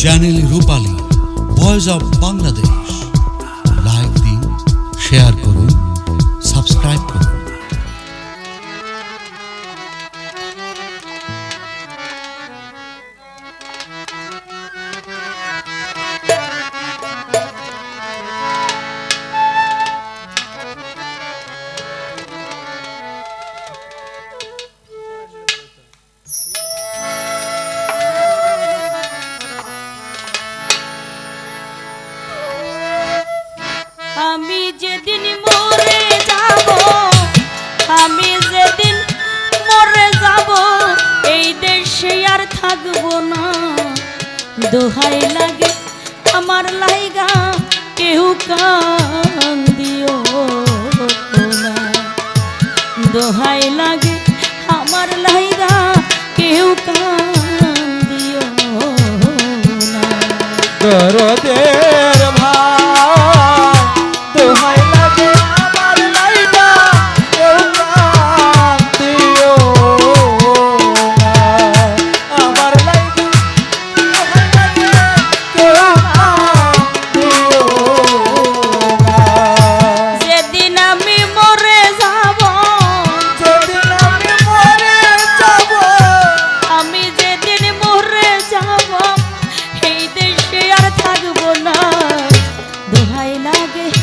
Channel Rupali voice of Bangladesh like দিন share করুন subscribe করুন। আমি যেদিন মরে যাব, আমি যেদিন মরে যাব, এই দেশে আর থাকব না। দোহাই লাগে আমার লাইগা, কেউ কান্দিও না। দোহাই লাগে আমার লাইগা, কেউ কান্দিও না। করো I lage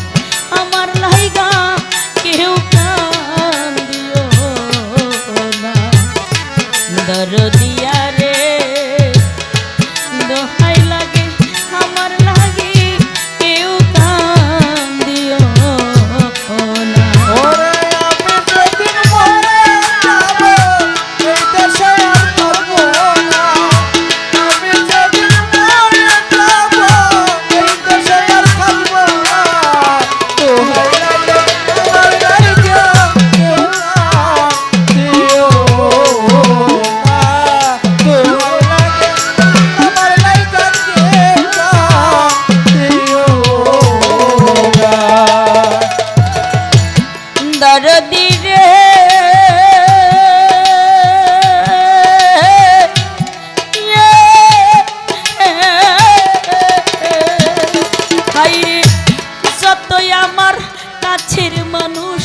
কাছের মানুষ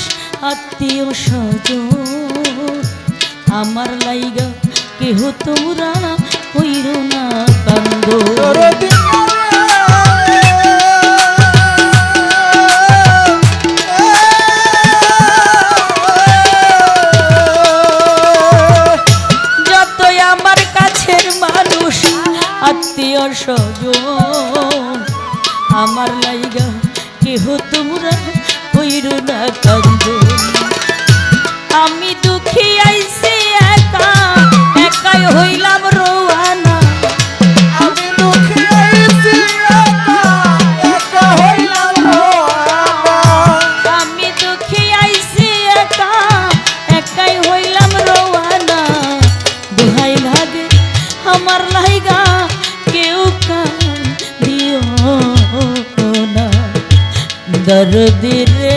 আত্মীয় স্বজন। আমার লাইগা কেহ তোমরা কইর না কান্দি। দরদিরে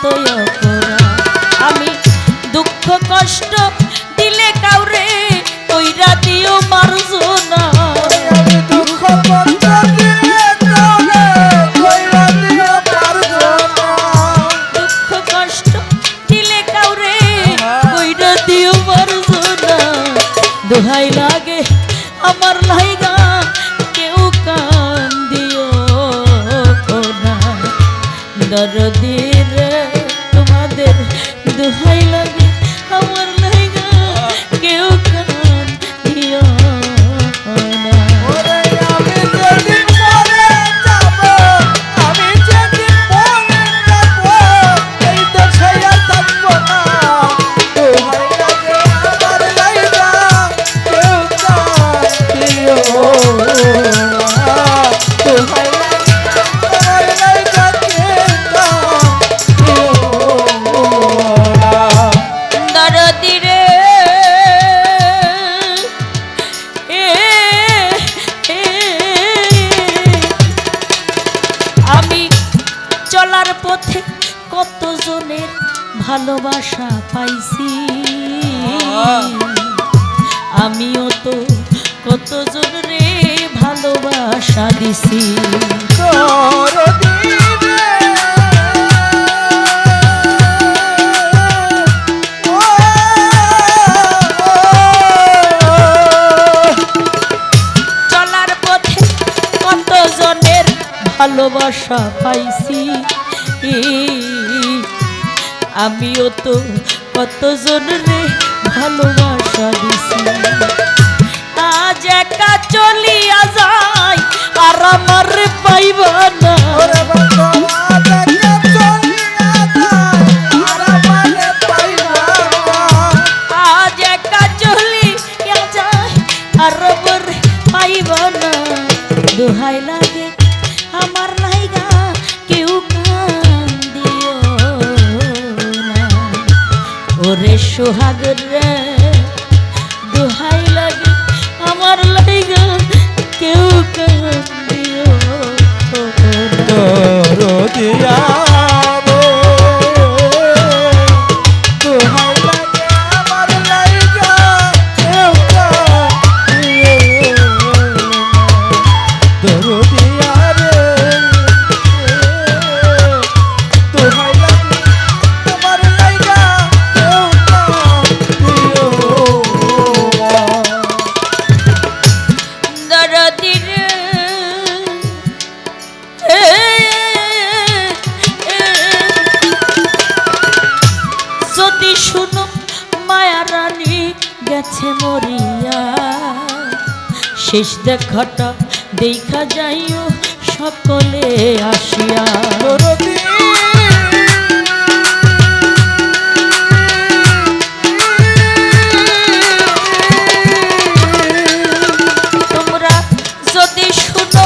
所有。ভালোবাসা পাইছি। আমিও তো কত রে ভালোবাসা দিছি। ভালোবাসা পাইছি। আমিও তো কতজন রে ভালোবাসা দিছি। আজ একা চলিয়া যায় আর আমার পাইবা না। দিয়া গেছে মরিয়া। শেষ দেখাটা দেখা যাইও সকলে আসিয়া। তোমরা যদি শুনো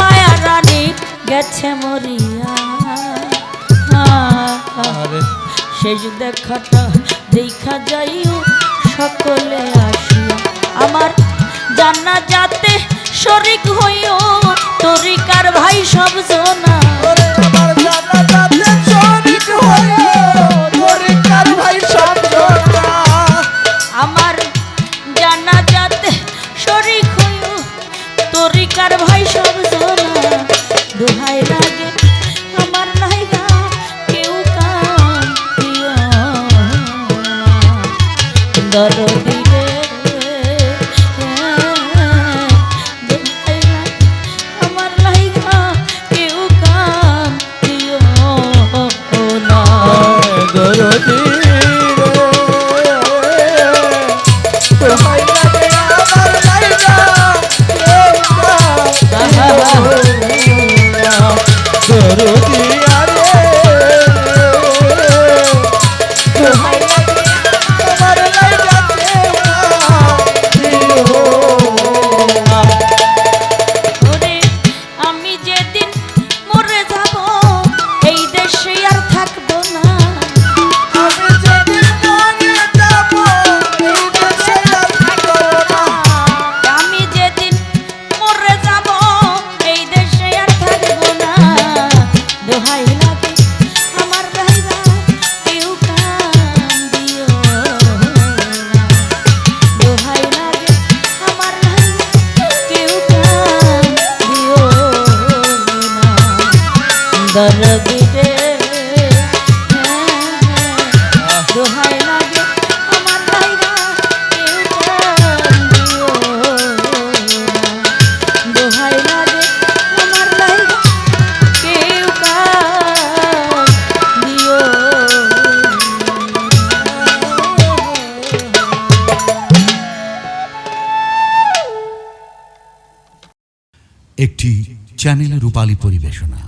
মায়া রানী গেছে মরিয়া। শেষ দেখাটা দেখা যাইও সকলে আসিয়া আমার জান্না যাতে শরিক হইও তরিকার ভাই সব জোনা। জানা নবী রে দোহাই লাগে আমার ভাইরা দোহাই লাগে আমার ভাইরা, কেউ দিও একটি চ্যানেল রূপালী পরিবেশনা।